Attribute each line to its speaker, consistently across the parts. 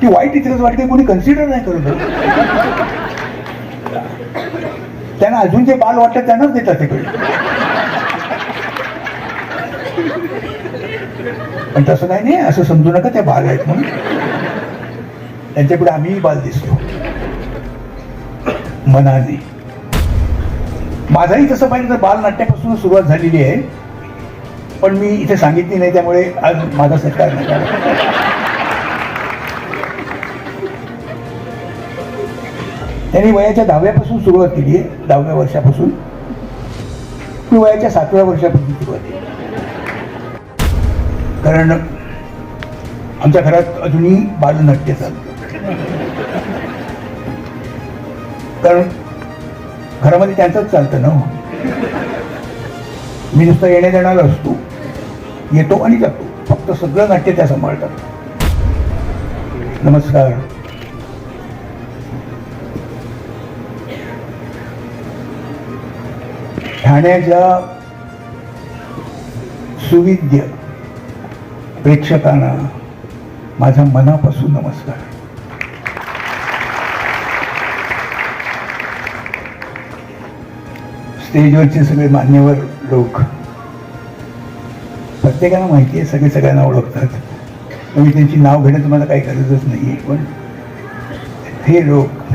Speaker 1: ती वाईट इतिहास वाटते कोणी कन्सिडर नाही करत त्यांना अजून जे बाल वाटतात त्यांनाच देतात तिकडे पण तसं काही नाही असं समजू नका त्या बाल आहेत म्हणून. त्यांच्याकडे आम्हीही बाल दिसतो. मनाने माझाही तसं पाहिजे तर बाल नाट्यापासून सुरुवात झालेली आहे. पण मी इथे सांगितली नाही त्यामुळे आज माझा सत्कार नाही त्यांनी वयाच्या दहाव्यापासून सुरुवात केली आहे दहाव्या वर्षापासून. मी वयाच्या सातव्या वर्षापासून सुरुवात केली. कारण आमच्या घरात अजूनही बालनाट्य चालतं कारण घरामध्ये त्यांचंच चालतं ना हो. मी नुसतं येण्या देणारा असतो येतो आणि जातो. फक्त सगळं नाट्य त्या सांभाळतात. नमस्कार. ठाण्याच्या सुविद्य प्रेक्षकांना माझा मनापासून नमस्कार. स्टेजवरचे सगळे मान्यवर लोक प्रत्येकाला माहिती आहे सगळे सगळ्यांना ओळखतात. मी त्यांची नाव घेण्याचं मला काही गरजच नाही आहे पण हे लोक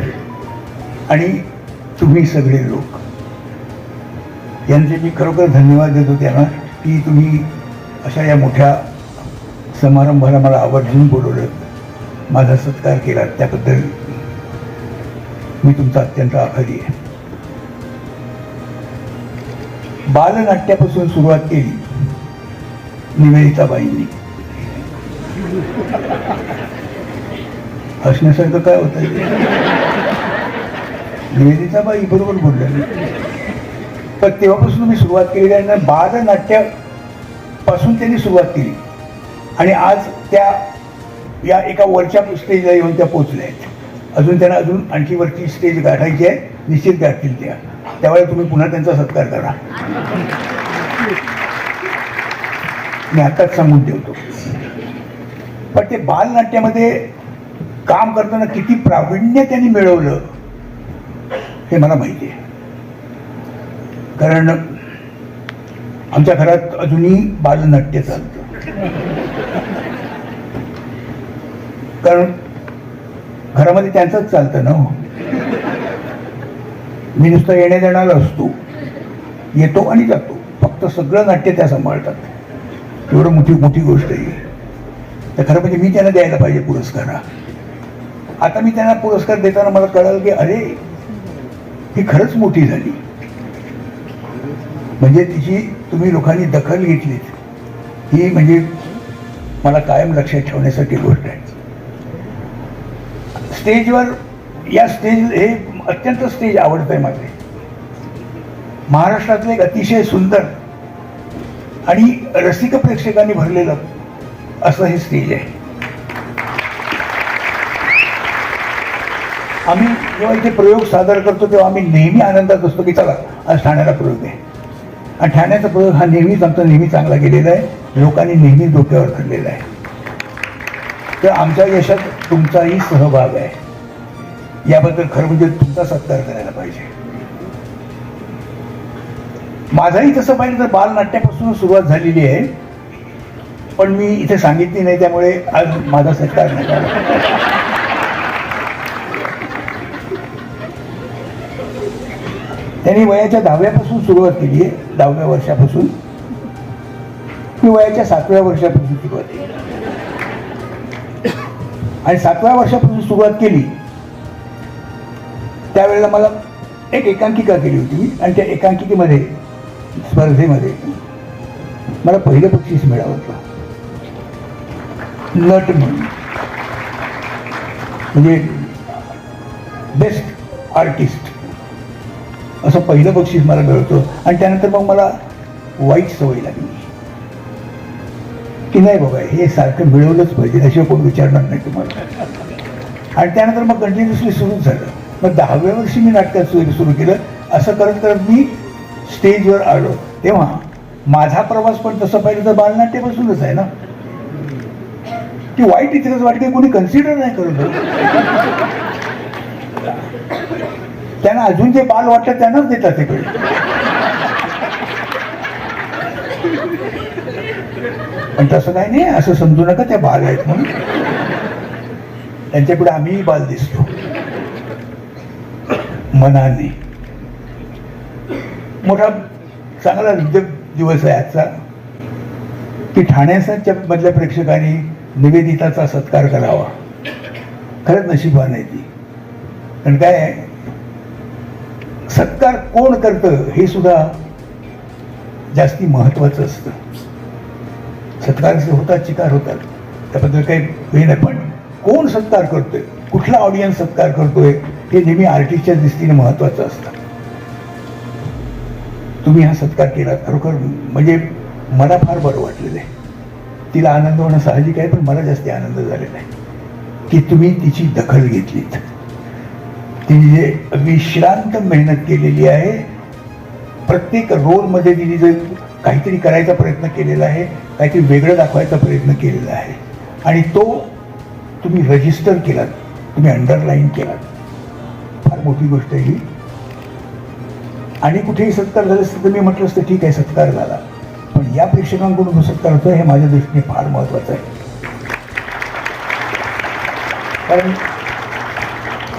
Speaker 1: आणि तुम्ही सगळे लोक यांचे मी खरोखर धन्यवाद देतो त्यांना की तुम्ही अशा या मोठ्या समारंभाला मला आवर्जून बोलवलं. माझा सत्कार केला. त्याबद्दल मी तुमचा अत्यंत आभारी आहे. बालनाट्यापासून सुरुवात केली. निवेदिताबाईंनी. हसण्यासारखं काय होतं निवेदिताबाई बरोबर बोलल्या. तर तेव्हापासून मी सुरुवात केली आणि बालनाट्यापासून त्यांनी सुरुवात केली. आणि आज त्या या एका वरच्या स्टेजला येऊन त्या पोचल्या आहेत. अजून त्यांना अजून आणखी वरची स्टेज गाठायची आहे. निश्चित गाठतील त्या. त्यावेळेला तुम्ही पुन्हा त्यांचा सत्कार करा. मी आताच सांगून ठेवतो. पण ते बालनाट्यामध्ये काम करताना किती प्रावीण्य त्यांनी मिळवलं हे मला माहिती आहे. कारण आमच्या घरात अजूनही बालनाट्य चालतं. कारण घरामध्ये त्यांचंच चालतं ना हो. मी नुसतं येण्या देणारा असतो. येतो आणि जातो. फक्त सगळं नाट्य त्या सांभाळतात. एवढं मोठी मोठी गोष्ट आहे तर खरं म्हणजे मी त्यांना द्यायला पाहिजे पुरस्कार हा. आता मी त्यांना पुरस्कार देताना मला कळलं की अरे ही खरंच मोठी झाली. म्हणजे तिची तुम्ही लोकांनी दखल घेतलीत ही म्हणजे मला कायम लक्षात ठेवण्यासाठी गोष्ट आहे. स्टेजवर या स्टेज हे अत्यंत स्टेज आवडतं आहे माझे महाराष्ट्रातलं एक अतिशय सुंदर आणि रसिक प्रेक्षकांनी भरलेलं असं हे स्टेज आहे. आम्ही जेव्हा इथे प्रयोग सादर करतो तेव्हा आम्ही नेहमी आनंदात असतो की चला आज ठाण्याला प्रयोग आहे. आणि ठाण्याचा प्रयोग हा नेहमीच आमचा नेहमी चांगला गेलेला आहे. लोकांनी नेहमी डोक्यावर धरलेला आहे. तर आमच्या यशात तुमचाही सहभाग आहे. याबद्दल खरं म्हणजे तुमचा सत्कार करायला पाहिजे. माझाही तसं पाहिजे तर बालनाट्यापासून सुरुवात झालेली आहे. पण मी इथे सांगितली नाही त्यामुळे आज माझा सत्कार नाही त्यांनी वयाच्या दहाव्यापासून सुरुवात केली आहे दहाव्या वर्षापासून. मी वयाच्या सातव्या वर्षापासून सुरुवात केली. आणि सातव्या वर्षापासून सुरुवात केली त्यावेळेला मला एक एकांकिका केली होती आणि त्या एकांकिकेमध्ये स्पर्धेमध्ये मला पहिलं बक्षीस मिळालं होतं. नट म्हणून. म्हणजे बेस्ट आर्टिस्ट असं पहिलं बक्षीस मला मिळतं. आणि त्यानंतर मग मला वाईट सवय लागली. की नाही बाबा हे सारखं मिळवलंच पाहिजे त्याशिवाय कोण विचारणार नाही तुम्हाला. आणि त्यानंतर मग कंटिन्युअसली सुरूच झालं. मग दहाव्या वर्षी मी नाटकात सुरू सुरू केलं. असं करत करत मी स्टेजवर आलो. तेव्हा माझा प्रवास पण तसं पाहिलं तर बालनाट्यापासूनच आहे ना. ती वाईट इतिहास वाटते कोणी कन्सिडर नाही करत हो. त्यांना अजून जे बाल वाटतं त्यांनाच देतात तिकडे पण तसं काही नाही असं समजू नका त्या बाल आहेत म्हणून. त्यांच्याकडे आम्हीही बाल दिसतो. मनाने. मोठा चांगला विद्या दिवस आहे आजचा. की ठाण्याच्या मधल्या प्रेक्षकांनी निवेदिताचा सत्कार करावा. खरंच नशिबान आहे ती. कारण काय आहे, सत्कार कोण करतं हे सुद्धा जास्ती महत्वाचं असतं. सत्कार होतात चिकार होतात त्याबद्दल काही हे नाही. पण कोण सत्कार करतोय? कुठला ऑडियन्स सत्कार करतोय? हे नेहमी आर्टिस्टच्या दृष्टीने महत्वाचं असतं. तुम्ही हा सत्कार केला खरोखर म्हणजे मला फार बरं वाटलेलं आहे. तिला आनंद होणं साहजिक आहे पण मला जास्ती आनंद झालेला आहे. की तुम्ही तिची दखल घेतलीत. तिने जे विश्रांत मेहनत केलेली आहे प्रत्येक रोलमध्ये तिने जे काहीतरी करायचा प्रयत्न केलेला आहे काहीतरी वेगळं दाखवायचा प्रयत्न केलेला आहे. आणि तो तुम्ही रजिस्टर केलात तुम्ही अंडरलाईन केलात. फार मोठी गोष्ट आहे ही. आणि कुठेही सत्कार झाला असतं तर मी म्हटलं असतं ठीक आहे सत्कार झाला. पण या प्रेक्षकांकडून जो सत्कार होतो हे माझ्या दृष्टीने फार महत्त्वाचं आहे. कारण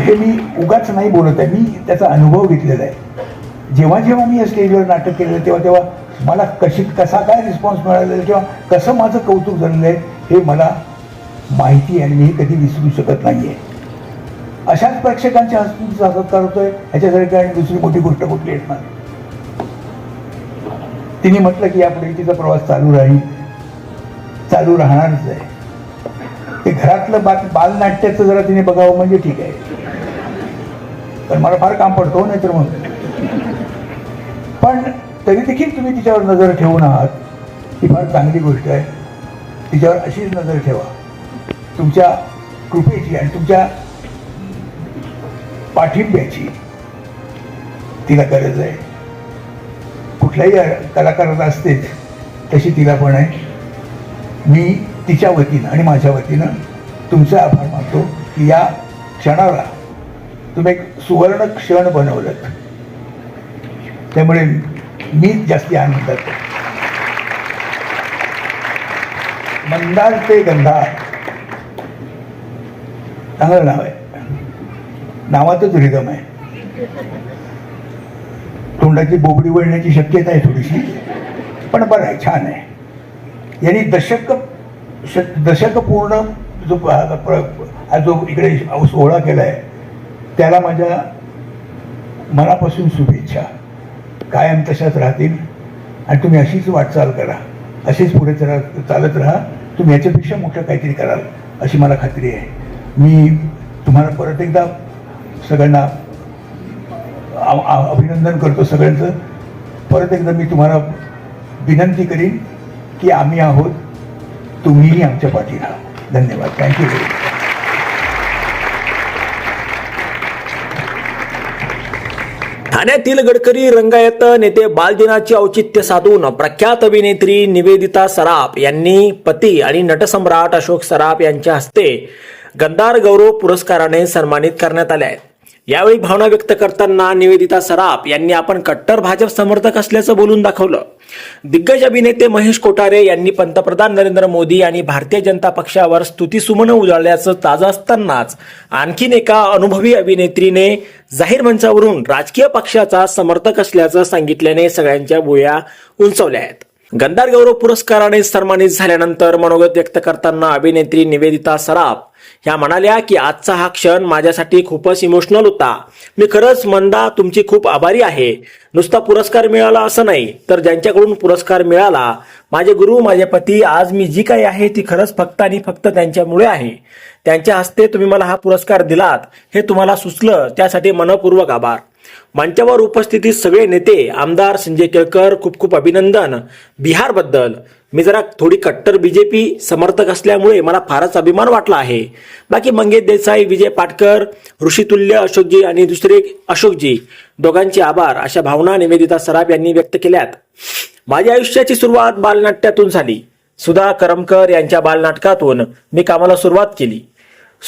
Speaker 1: हे मी उगाच नाही बोलत आहे. मी त्याचा अनुभव घेतलेला आहे. जेव्हा जेव्हा मी या स्टेजवर नाटक केलेलं तेव्हा तेव्हा मला कशी कसा काय रिस्पॉन्स मिळालेला किंवा कसं माझं कौतुक झालेलं आहे हे मला माहिती आहे आणि मी हे कधी विसरू शकत नाही आहे अशाच प्रेक्षकांच्या हस्तीचा सत्कार होतोय ह्याच्यासारखी आणि दुसरी मोठी गोष्ट कुठली येत नाही तिने म्हटलं की यापुढे तिचा प्रवास चालू राहील. चालू राहणारच आहे. ते घरातलं बा बालनाट्याचं जरा तिने बघावं म्हणजे ठीक आहे. पण मला फार काम पडतो हो, नाही तर मग. पण तरी देखील तुम्ही तिच्यावर नजर ठेवून आहात. ही फार चांगली गोष्ट आहे. तिच्यावर अशीच नजर ठेवा. तुमच्या कृपेची आणि तुमच्या पाठिंब्याची तिला गरज आहे. कुठल्याही कलाकाराला असतेच तशी तिला पण आहे. मी तिच्या वतीनं आणि माझ्या वतीनं तुमचा आभार मानतो की या क्षणाला तुम्ही एक सुवर्ण क्षण बनवलं त्यामुळे मी जास्ती आनंदात मंदार ते गंधार. चांगलं नाव आहे. नावातच रिदम आहे. तोंडाची बोबडी वळण्याची शक्यता आहे थोडीशी पण बरं आहे छान आहे. यांनी दशक श- दशक पूर्ण जो हा जो इकडे सोहळा केला आहे त्याला माझ्या मनापासून शुभेच्छा. कायम तशाच राहतील आणि तुम्ही अशीच वाटचाल करा. अशीच पुढे चला चालत राहा. तुम्ही याच्यापेक्षा मोठं काहीतरी कराल अशी मला खात्री आहे. मी तुम्हाला परत एकदा सगळ्यांना अभिनंदन करतो सगळ्यांचं. परत एकदा मी तुम्हाला विनंती करीन की आम्ही आहोत तुम्हीही आमच्या पाठी राहा धन्यवाद थँक्यू व्हेरी मच
Speaker 2: ठाण्यातील गडकरी रंगायत नेते बालदिनाचे औचित्य साधून प्रख्यात अभिनेत्री निवेदिता सराफ यांनी पती आणि नटसम्राट अशोक सराफ यांच्या हस्ते गंधार गौरव पुरस्काराने सन्मानित करण्यात आले आहेत यावेळी भावना व्यक्त करताना निवेदिता सराफ यांनी आपण कट्टर भाजप समर्थक असल्याचं बोलून दाखवलं. दिग्गज अभिनेते महेश कोठारे यांनी पंतप्रधान नरेंद्र मोदी आणि भारतीय जनता पक्षावर स्तुतीसुमनं उजाळल्याचं ताजं असतानाच आणखीन एका अनुभवी अभिनेत्रीने जाहीर मंचावरून राजकीय पक्षाचा समर्थक असल्याचं सांगितल्याने सगळ्यांच्या भुया उंचवल्या आहेत. गंधार गौरव पुरस्काराने सन्मानित झाल्यानंतर मनोगत व्यक्त करताना अभिनेत्री निवेदिता सराफ ह्या म्हणाल्या की आजचा हा क्षण माझ्यासाठी खूपच इमोशनल होता. मी खरंच मंदा तुमची खूप आभारी आहे. नुसता पुरस्कार मिळाला असं नाही तर ज्यांच्याकडून पुरस्कार मिळाला माझे गुरु माझे पती आज मी जी काही आहे ती खरंच फक्त आणि फक्त त्यांच्यामुळे आहे. त्यांच्या हस्ते तुम्ही मला हा पुरस्कार दिलात हे तुम्हाला सुचलं त्यासाठी मनपूर्वक आभार. मंचावर उपस्थितीत सगळे नेते आमदार संजय केळकर खूप खूप अभिनंदन. बिहारबद्दल मी जरा थोडी कट्टर बीजेपी समर्थक असल्यामुळे मला फारच अभिमान वाटला आहे. बाकी मंगेश देसाई विजय पाटकर ऋषितुल्य अशोकजी आणि दुसरे अशोकजी दोघांचे आभार अशा भावना निवेदिता सराफ यांनी व्यक्त केल्यात. माझ्या आयुष्याची सुरुवात बालनाट्यातून झाली. सुधा करमकर यांच्या बालनाटकातून मी कामाला सुरुवात केली.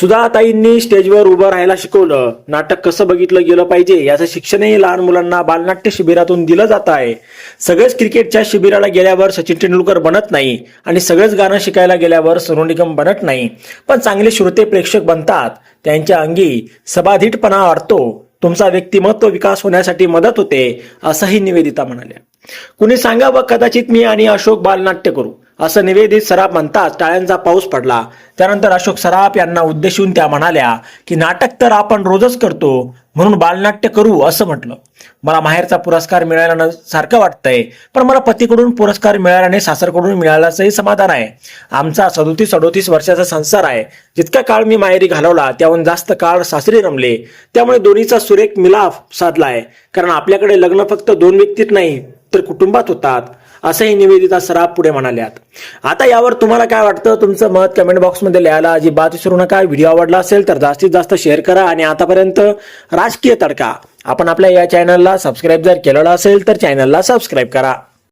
Speaker 2: सुधाताईंनी स्टेजवर उभं राहायला शिकवलं. नाटक कसं बघितलं गेलं पाहिजे याचं शिक्षणही लहान मुलांना बालनाट्य शिबिरातून दिलं जात आहे. सगळेच क्रिकेटच्या शिबिराला गेल्यावर सचिन तेंडुलकर बनत नाही आणि सगळेच गाणं शिकायला गेल्यावर सोनू निगम बनत नाही. पण चांगले श्रोते प्रेक्षक बनतात. त्यांच्या अंगी सबाधीटपणा वाढतो. तुमचा व्यक्तिमत्व विकास होण्यासाठी मदत होते असंही निवेदिता म्हणाल्या. कुणी सांगावं कदाचित मी आणि अशोक बालनाट्य करू. असं निवेदित सराफ म्हणताच टाळ्यांचा पाऊस पडला. त्यानंतर अशोक सराफ यांना उद्देशून त्या म्हणाल्या की नाटक तर आपण रोजच करतो म्हणून बालनाट्य करू असं म्हटलं. मला माहेरचा पुरस्कार मिळाल्यानं सारखं वाटतंय पण मला पतीकडून पुरस्कार मिळाल्याने सासरकडून मिळाल्याचंही समाधान आहे. आमचा सदोतीस अडोतीस वर्षाचा संसार आहे. जितका काळ मी माहेरी घालवला त्याहून जास्त काळ सासरी रमले. त्यामुळे दोन्हीचा सुरेख मिलाफ साधला आहे. कारण आपल्याकडे लग्न फक्त दोन व्यक्तीत नाही तर कुटुंबात होतात. असंही निवेदिता सराफ पुढे म्हणाल्यात. आता यावर तुम्हाला काय वाटतं? तुमचं मत कमेंट बॉक्समध्ये लिहायला अजिबात विसरू नका. व्हिडिओ आवडला असेल तर जास्तीत जास्त शेअर करा आणि आतापर्यंत राजकीय तडका. आपण आपल्या या चॅनलला सबस्क्राईब जर केलेला असेल तर चॅनलला सबस्क्राईब करा.